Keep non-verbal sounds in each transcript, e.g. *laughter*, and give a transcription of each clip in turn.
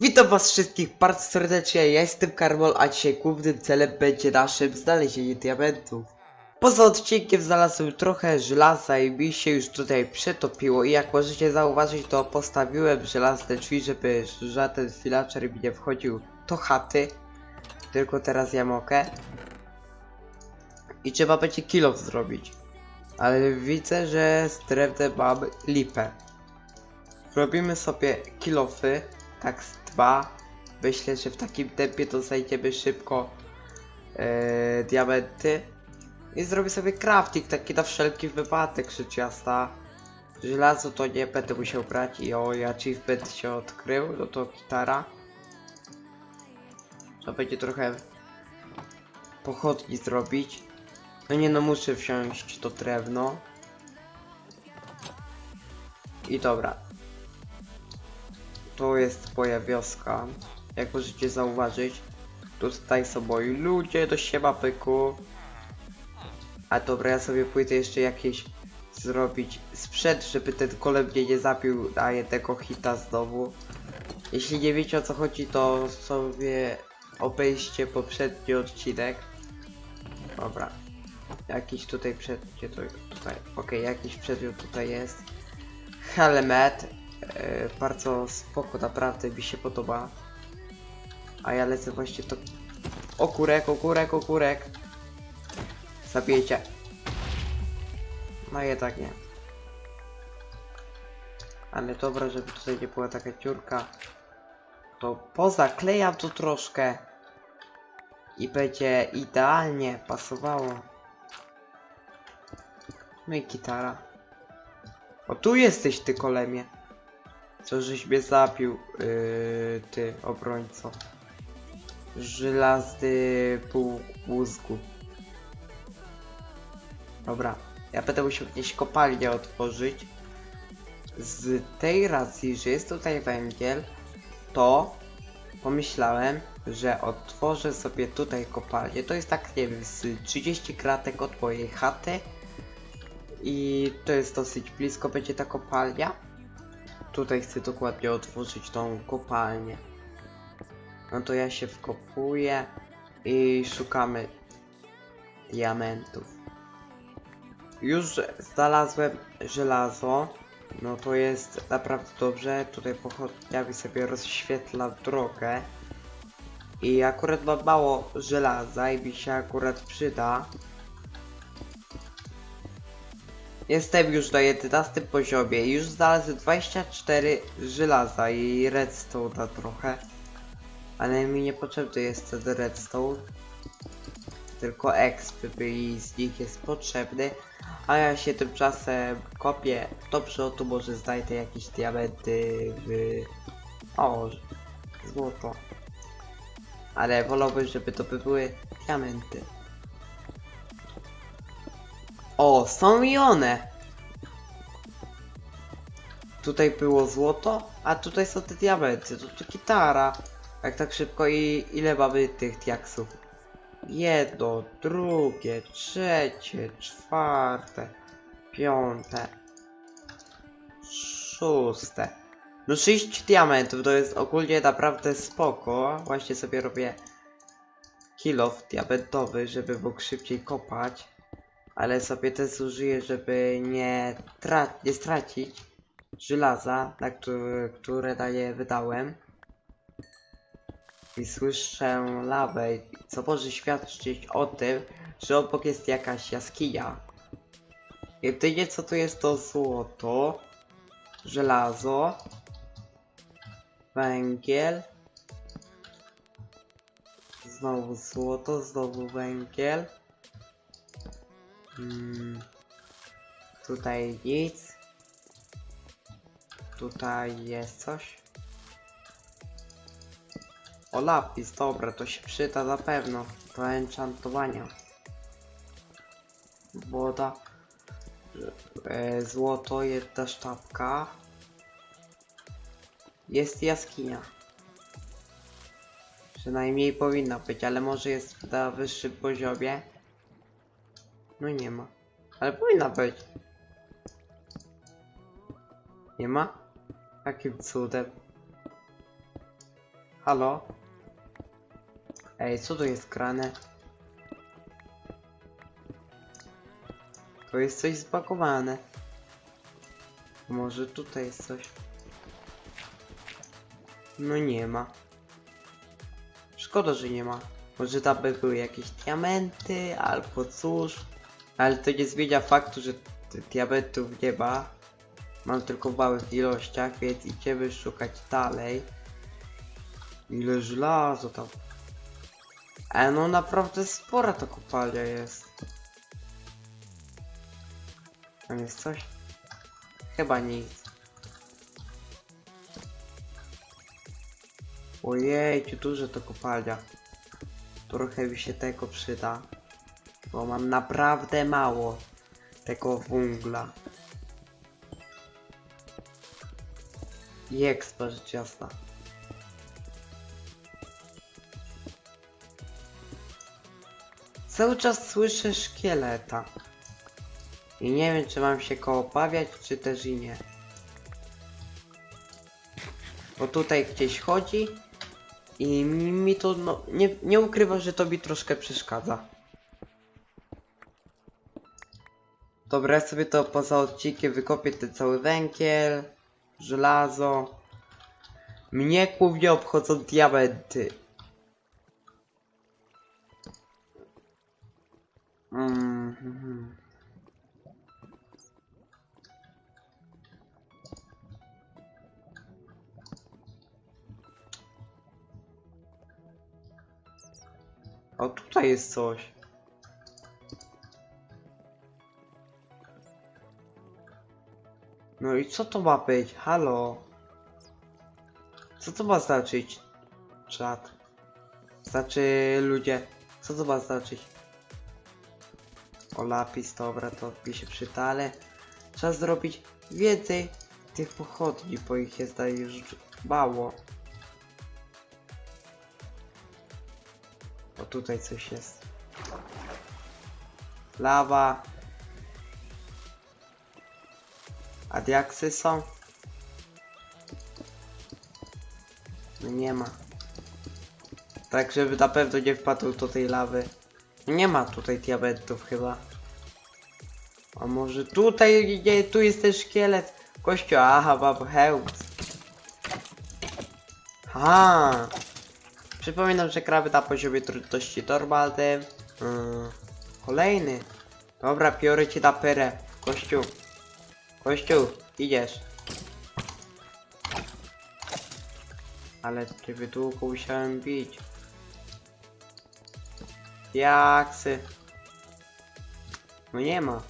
Witam was wszystkich bardzo serdecznie, ja jestem Karmol, a dzisiaj głównym celem będzie naszym znalezienie diamentów. Poza odcinkiem znalazłem trochę żelaza i mi się już tutaj przetopiło i jak możecie zauważyć to postawiłem żelazne drzwi, żeby żaden villager mi nie wchodził do chaty. Tylko teraz ja mogę. I trzeba będzie kill zrobić. Ale widzę, że z mam lipę. Robimy sobie kilofy, tak z dwa. Myślę, że w takim tempie to znajdziemy szybko e, diamenty. I zrobię sobie crafting, taki na wszelki wypadek, rzecz jasna. Żelazo to nie będę musiał brać i o, achievement się odkrył, no to gitara. Trzeba będzie trochę pochodni zrobić. No nie no, muszę wziąć to drewno. I dobra, to jest moja wioska. Jak możecie zauważyć, tutaj są moi ludzie do siema pyku. A dobra, ja sobie pójdę jeszcze jakieś zrobić sprzęt, żeby ten kolem mnie nie zabił na jednego hita znowu. Jeśli nie wiecie o co chodzi, to sobie obejście poprzedni odcinek. Dobra. Jakiś tutaj przed... Gdzie to tutaj? Okej, jakiś przedmiot tutaj jest. Helmet. E, bardzo spoko, naprawdę mi się podoba. A ja lecę właśnie to... Okurek, okurek, okurek. Zabijecie. No jednak nie. Ale dobra, żeby tutaj nie była taka dziurka. To pozaklejam to troszkę. I będzie idealnie pasowało. No i gitara. O tu jesteś ty kolemie. Co żeś mnie zabił, yy, ty obrońco. Żelazny pół mózgu. Dobra, ja będę musiał gdzieś kopalnię otworzyć. Z tej racji, że jest tutaj węgiel, to pomyślałem, że otworzę sobie tutaj kopalnię. To jest tak, nie wiem, z 30 kratek od mojej chaty. I to jest dosyć blisko będzie ta kopalnia. Tutaj chcę dokładnie otworzyć tą kopalnię. No to ja się wkopuję i szukamy diamentów. Już znalazłem żelazo. No to jest naprawdę dobrze. Tutaj pochodniami sobie rozświetla drogę. I akurat mam mało żelaza i mi się akurat przyda. Jestem już na 11 poziomie i już znalazłem 24 żelaza i redstone'a trochę. Ale mi niepotrzebny jest ten redstone. Tylko exp i z nich jest potrzebny. A ja się tymczasem kopię. Dobrze, o tu może znajdę jakieś diamenty w... O, złoto. Ale wolałbym, żeby to by były diamenty. O, są i one! Tutaj było złoto, a tutaj są te diamenty. To, to gitara. Jak tak szybko i ile mamy tych diaksów? Jedno, drugie, trzecie, czwarte, piąte, szóste. No 6 diamentów to jest ogólnie naprawdę spoko. Właśnie sobie robię kilof diamentowy, żeby mógł szybciej kopać ale sobie też zużyję, żeby nie, tra nie stracić żelaza, na które, nie wydałem. I słyszę lawę, co może świadczyć o tym, że obok jest jakaś jaskinia. Jedynie co tu jest to złoto, żelazo, węgiel, znowu złoto, znowu węgiel. Mm, tutaj nic. Tutaj jest coś. O lapis, dobra, to się przyda na pewno do enchantowania. Woda. E, złoto, jedna sztabka. Jest jaskinia. Przynajmniej powinna być, ale może jest na wyższym poziomie. No nie ma. Ale powinna być. Nie ma? Jakim cudem? Halo? Ej, co tu jest grane? To jest coś zbagowane. Może tutaj jest coś. No nie ma. Szkoda, że nie ma. Może tam by były jakieś diamenty, albo cóż. Ale to nie zmienia faktu, że diamentów nie ma. Mam tylko w małych ilościach, więc idziemy szukać dalej. Ile żelazo tam. E no naprawdę spora ta kopalnia jest. Tam jest coś? Chyba nic. Ojej, duże to kopalnia. Trochę mi się tego przyda. Bo mam naprawdę mało tego węgla. I ekspa rzecz jasna. Cały czas słyszę szkieleta. I nie wiem, czy mam się go obawiać, czy też i nie. Bo tutaj gdzieś chodzi i mi, to, no, nie, nie ukrywam, że to mi troszkę przeszkadza. Dobra, ja sobie to poza odcinkiem wykopię ten cały węgiel, żelazo. Mnie głównie obchodzą diamenty. Mm, mhm. O, tutaj jest coś. No i co to ma być? Halo? Co to ma znaczyć? Czat. Znaczy ludzie. Co to ma znaczyć? O lapis, dobra, to mi się przyda, ale trzeba zrobić więcej tych pochodni, bo ich jest tutaj już mało. O tutaj coś jest. Lawa. Diaksy są? No nie ma. Tak, żeby na pewno nie wpadł do tej lawy. Nie ma tutaj diamentów chyba. A może tutaj, nie, tu jest ten szkielet. Kościół, aha, mam hełm. Ha. Przypominam, że gramy na poziomie trudności normalnym. Yy, kolejny. Dobra, biorę cię na perę. Kościół. Kościół, idziesz. Ale ciebie długo musiałem bić. Jaksy. No nie ma.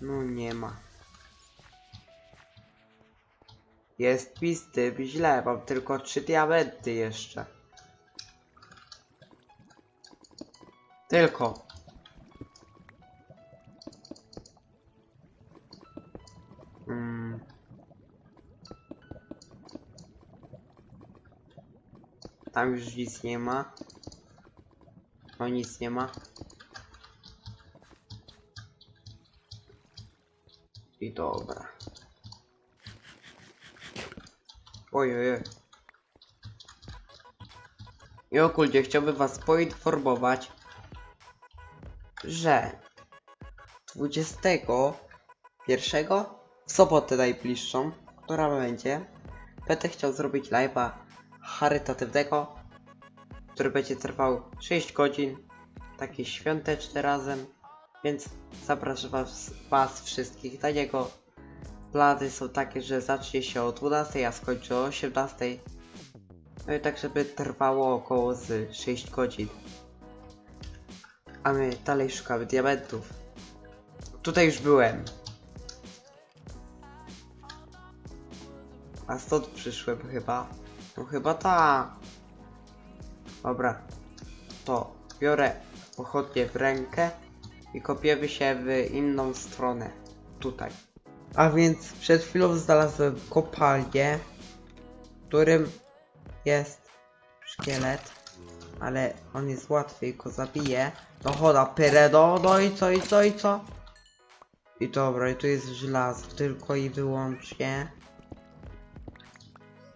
No nie ma. Jest pisty, źle, mam tylko trzy diamenty jeszcze. Tylko. Tam już nic nie ma. No nic nie ma. I dobra. Oj, oj, oj. I ogólnie chciałbym was poinformować, że 21 w sobotę najbliższą, która będzie, będę chciał zrobić live'a charytatywnego, który będzie trwał 6 godzin, taki świąteczny razem, więc zapraszam was, was wszystkich na niego. Plany są takie, że zacznie się o 12, a skończy o 18. No i tak, żeby trwało około z 6 godzin. A my dalej szukamy diamentów. Tutaj już byłem. A stąd przyszłem chyba. No chyba tak. Dobra. To biorę pochodnie w rękę i kopiemy się w inną stronę. Tutaj. A więc przed chwilą znalazłem kopalnię, w którym jest szkielet, ale on jest łatwiej, go zabije. No choda, pyrę, no, no i co, i co, i co? I dobra, i tu jest żelazo, tylko i wyłącznie.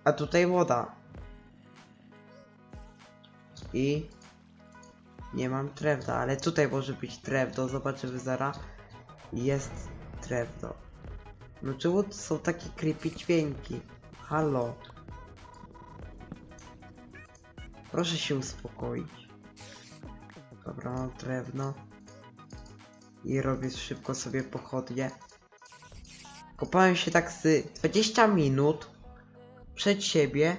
A tutaj woda. I nie mam drewna, ale tutaj może być drewno. Zobaczymy zaraz. Jest drewno. No czemu to są takie creepy dźwięki? Halo. Proszę się uspokoić. Dobra, mam drewno. I robię szybko sobie pochodnie. Kopałem się tak z 20 minut przed siebie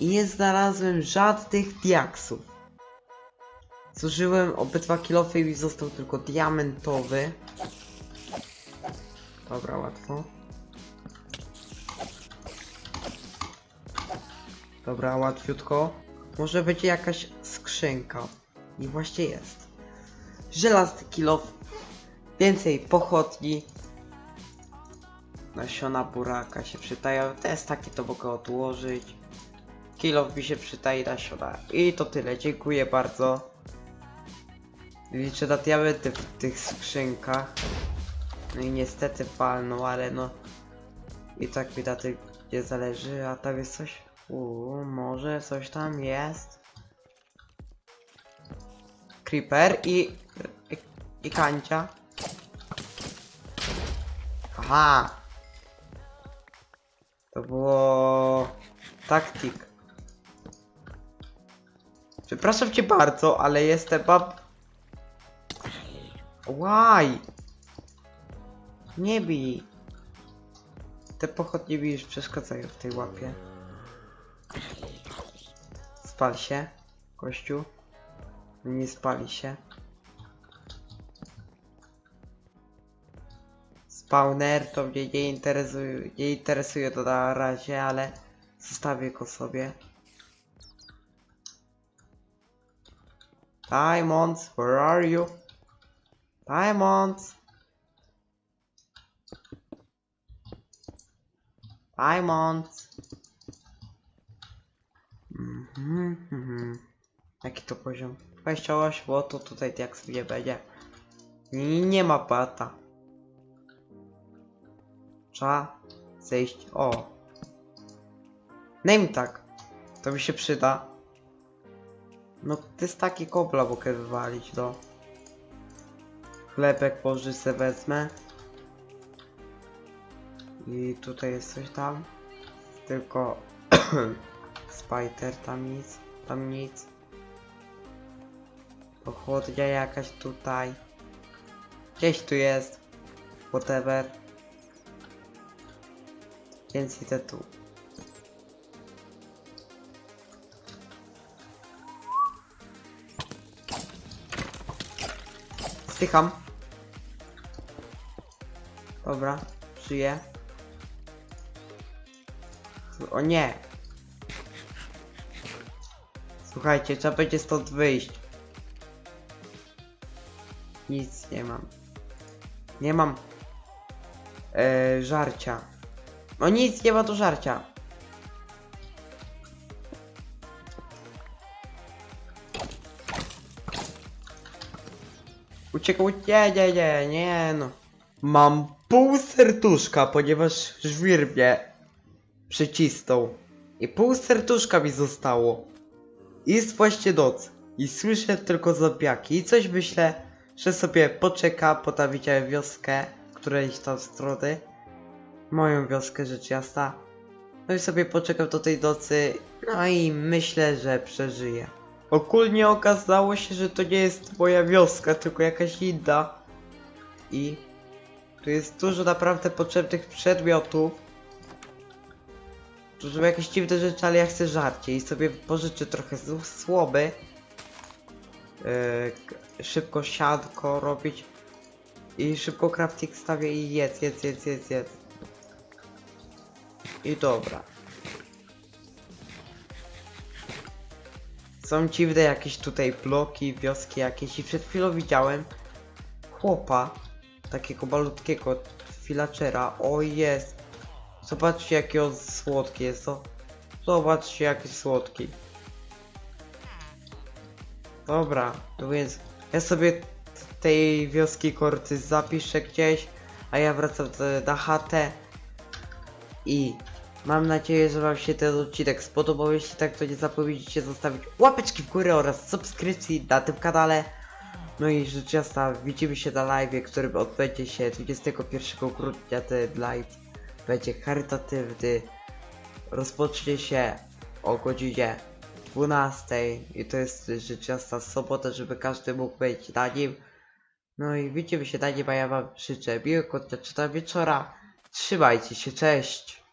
i nie znalazłem żadnych diaksów. Zużyłem obydwa kilofy i został tylko diamentowy. Dobra, łatwo. Dobra, łatwiutko. Może będzie jakaś skrzynka. I właśnie jest. Żelazny kilof. Więcej pochodni. Nasiona buraka się przydają. Też takie to mogę odłożyć. Kilof mi się przydaje nasiona. I to tyle. Dziękuję bardzo. Liczę na diamenty w tych skrzynkach. No i niestety palną, ale no. I tak mi na tym nie zależy. A tam jest coś. Uuu, może coś tam jest. Creeper i. i, i kancia. Aha! To było. Taktik. Przepraszam cię bardzo, ale jestem bab. Łaj! Nie bij! Te pochodnie mi już przeszkadzają w tej łapie. Spal się, kościół. Nie spali się. Spawner to mnie nie interesuje, nie interesuje to na razie, ale zostawię go sobie. Diamonds, where are you? Diamonds. Diamonds. Mhm, mhm. Jaki to poziom? 28, bo to tutaj jak sobie będzie. Nie, nie ma pata. Trzeba zejść. O. Name tak. To mi się przyda. No to jest taki kobla mogę wywalić do. Chlebek może se wezmę. I tutaj jest coś tam. Tylko *clears throat* Spider tam nic, tam nic. Pochodnia jakaś tutaj. Gdzieś tu jest. Whatever. Więc idę tu. Stycham. Dobra, żyję. O nie! Słuchajcie, trzeba będzie stąd wyjść. Nic nie mam. Nie mam e, żarcia. No nic nie ma do żarcia. Uciekł, nie, nie, nie, nie no. Mam pół serduszka, ponieważ żwir mnie przycisnął. I pół serduszka mi zostało. Jest właśnie noc. I słyszę tylko zobiaki. I coś myślę, że sobie poczeka, bo tam widziałem wioskę, którejś tam strony. Moją wioskę, rzecz jasna. No i sobie poczekam do tej nocy. No i myślę, że przeżyję. Ogólnie okazało się, że to nie jest moja wioska, tylko jakaś inna. I tu jest dużo naprawdę potrzebnych przedmiotów. Dużo jakieś dziwne rzeczy, ale ja chcę żarcie i sobie pożyczę trochę z słomy. Yy, k- szybko siadko robić. I szybko crafting stawię i jedz, jedz, jedz, jedz, jedz. I dobra. Są dziwne jakieś tutaj bloki, wioski jakieś i przed chwilą widziałem chłopa, takiego malutkiego villagera. O jest. Zobaczcie jaki on słodki jest to. Zobaczcie jaki słodki. Dobra, to więc ja sobie tej wioski korty zapiszę gdzieś, a ja wracam na chatę i Mam nadzieję, że wam się ten odcinek spodobał. Jeśli tak, to nie zapomnijcie zostawić łapeczki w górę oraz subskrypcji na tym kanale. No i rzecz jasna, widzimy się na live, który odbędzie się 21 grudnia. Ten live będzie charytatywny. Rozpocznie się o godzinie 12 i to jest rzecz jasna sobota, żeby każdy mógł być na nim. No i widzimy się na nim, a ja wam życzę miłego dnia wieczora. Trzymajcie się, cześć!